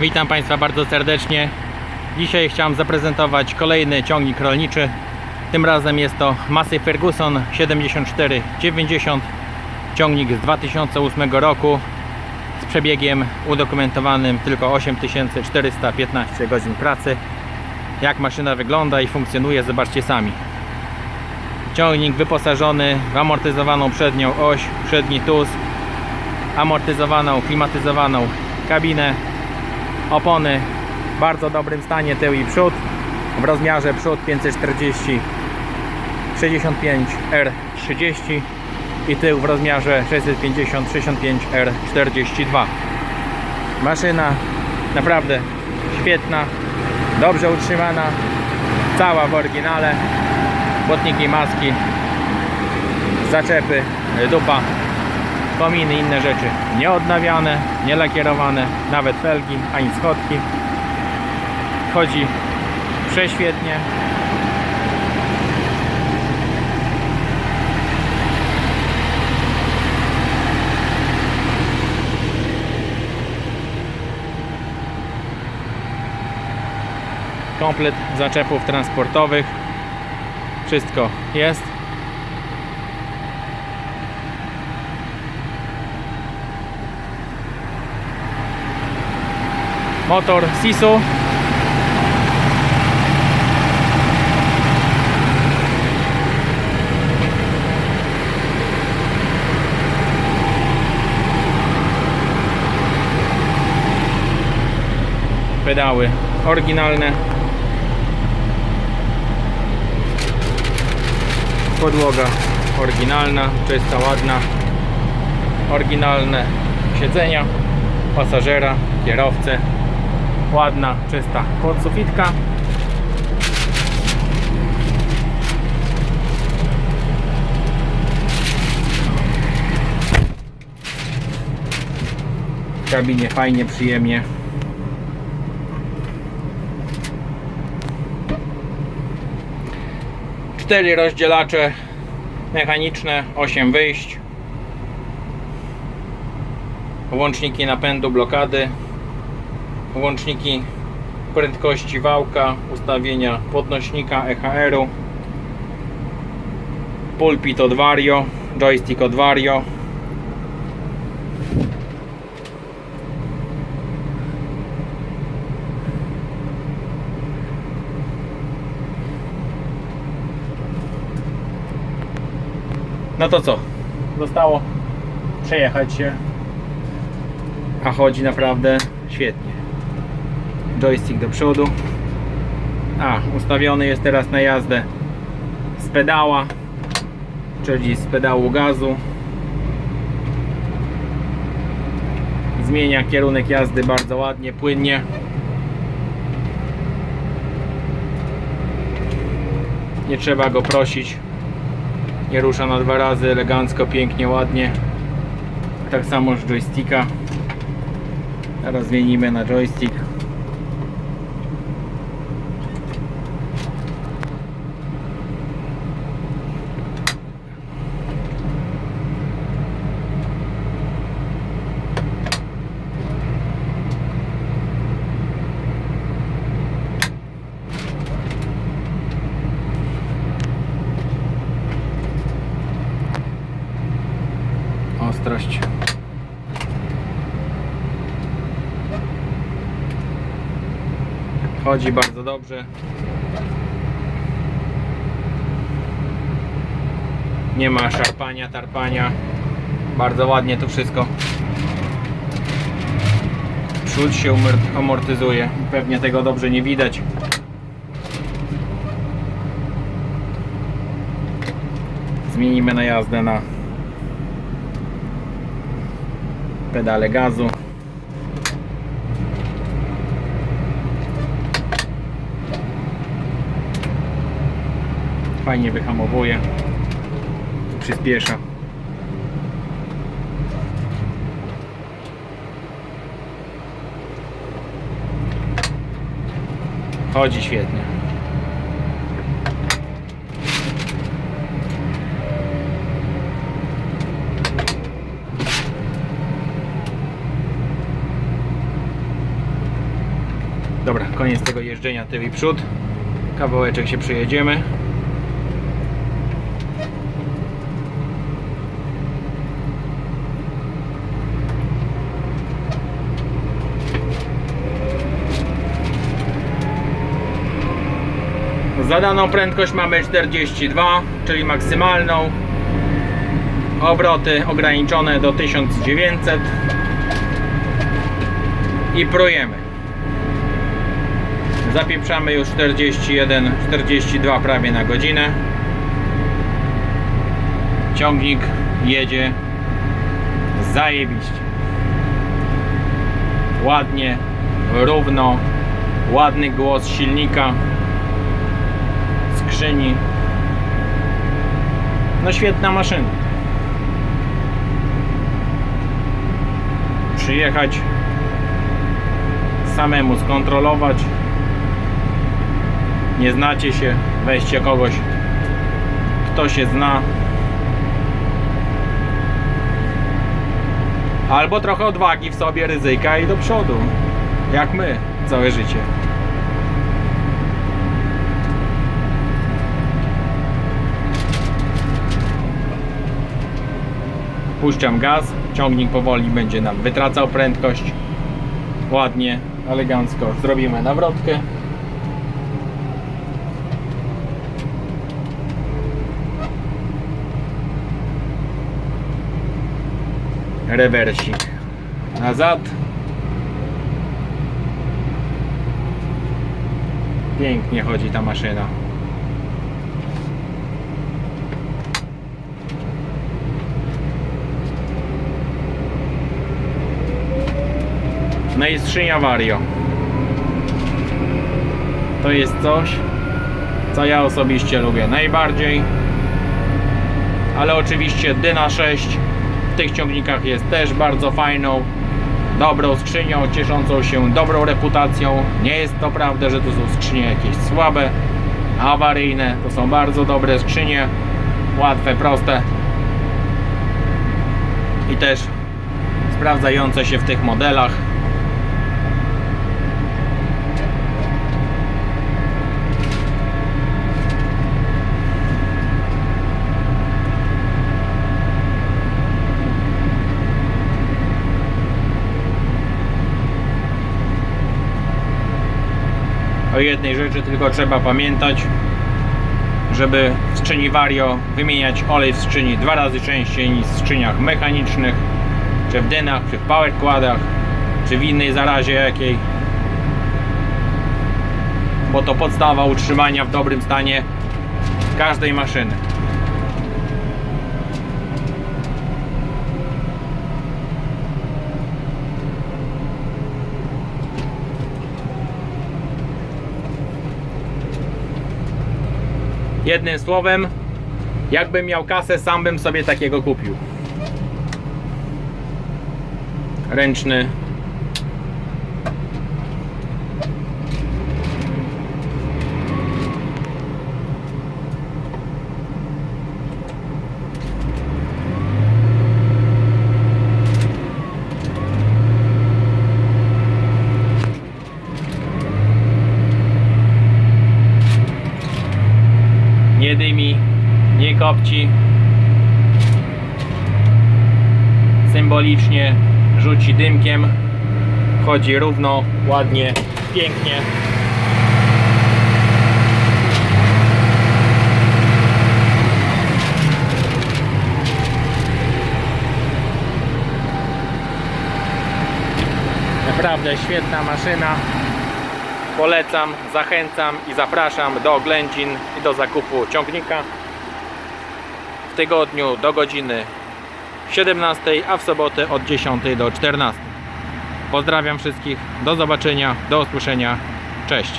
Witam Państwa bardzo serdecznie. Dzisiaj chciałem zaprezentować kolejny ciągnik rolniczy. Tym razem jest to Massey Ferguson 7490. Ciągnik z 2008 roku z przebiegiem udokumentowanym tylko 8415 godzin pracy. Jak maszyna wygląda i funkcjonuje zobaczcie sami. Ciągnik wyposażony w amortyzowaną przednią oś, przedni tuz, amortyzowaną, klimatyzowaną kabinę, opony w bardzo dobrym stanie tył i przód. W rozmiarze przód 540 65 R30 i tył w rozmiarze 650 65 R42 maszyna naprawdę świetna dobrze utrzymana cała w oryginale. Błotniki, maski zaczepy, dupa kominy, inne rzeczy nieodnawiane, nielakierowane, nawet felgi, ani schodki. Chodzi prześwietnie. Komplet zaczepów transportowych. Wszystko jest. Motor Sisu. Pedały oryginalne. Podłoga oryginalna, czysta, ładna. Oryginalne siedzenia pasażera, kierowcę ładna, czysta podsufitka. W kabinie fajnie, przyjemnie. Cztery rozdzielacze mechaniczne, 8 wyjść. Łączniki napędu, blokady łączniki prędkości wałka, ustawienia podnośnika EHR-u, pulpit od Vario, joystick od Vario. No to co? Zostało przejechać się, a chodzi naprawdę świetnie joystick do przodu. A ustawiony jest teraz na jazdę z pedała czyli z pedału gazu. Zmienia kierunek jazdy bardzo ładnie, płynnie. Nie trzeba go prosić. Nie rusza na dwa razy elegancko, pięknie, ładnie. Tak samo z joysticka. Teraz zmienimy na joystick ostrość. Chodzi bardzo dobrze. Nie ma szarpania, tarpania. Bardzo ładnie to wszystko. Przód się amortyzuje. Pewnie tego dobrze nie widać. Zmienimy na jazdę na pedale gazu. Fajnie wyhamowuje. Przyspiesza. Chodzi świetnie. Koniec tego jeżdżenia tył i przód. Kawałeczek się przejedziemy. Zadaną prędkość mamy 42, czyli maksymalną. Obroty ograniczone do 1900 i prujemy. Zapieprzamy już 41, 42 prawie na godzinę. Ciągnik jedzie zajebiście. Ładnie, równo, ładny głos silnika, skrzyni. No świetna maszyna. Przyjechać, samemu skontrolować. Nie znacie się, weźcie kogoś, kto się zna. Albo trochę odwagi w sobie, ryzyka i do przodu. Jak my, całe życie. Puszczam gaz, ciągnik powoli będzie nam wytracał prędkość. Ładnie, elegancko zrobimy nawrotkę. Rewersik nazad. Pięknie chodzi ta maszyna. No i. To jest coś, co ja osobiście lubię najbardziej. Ale oczywiście Dyna 6 w tych ciągnikach jest też bardzo fajną, dobrą skrzynią, cieszącą się dobrą reputacją. Nie jest to prawda, że to są skrzynie jakieś słabe, awaryjne. To są bardzo dobre skrzynie, łatwe, proste i też sprawdzające się w tych modelach. O jednej rzeczy tylko trzeba pamiętać, żeby w skrzyni Vario wymieniać olej w skrzyni dwa razy częściej niż w skrzyniach mechanicznych, czy w dynach, czy w power czy w innej zarazie jakiej. Bo to podstawa utrzymania w dobrym stanie każdej maszyny. Jednym słowem, jakbym miał kasę, sam bym sobie takiego kupił. Ręczny. Nie dymi, kopci. Symbolicznie rzuci dymkiem. Chodzi równo, ładnie, pięknie. Naprawdę świetna maszyna. Polecam, zachęcam i zapraszam do oględzin i do zakupu ciągnika tygodniu do godziny 17, a w sobotę od 10 do 14. Pozdrawiam wszystkich, do zobaczenia, do usłyszenia, cześć.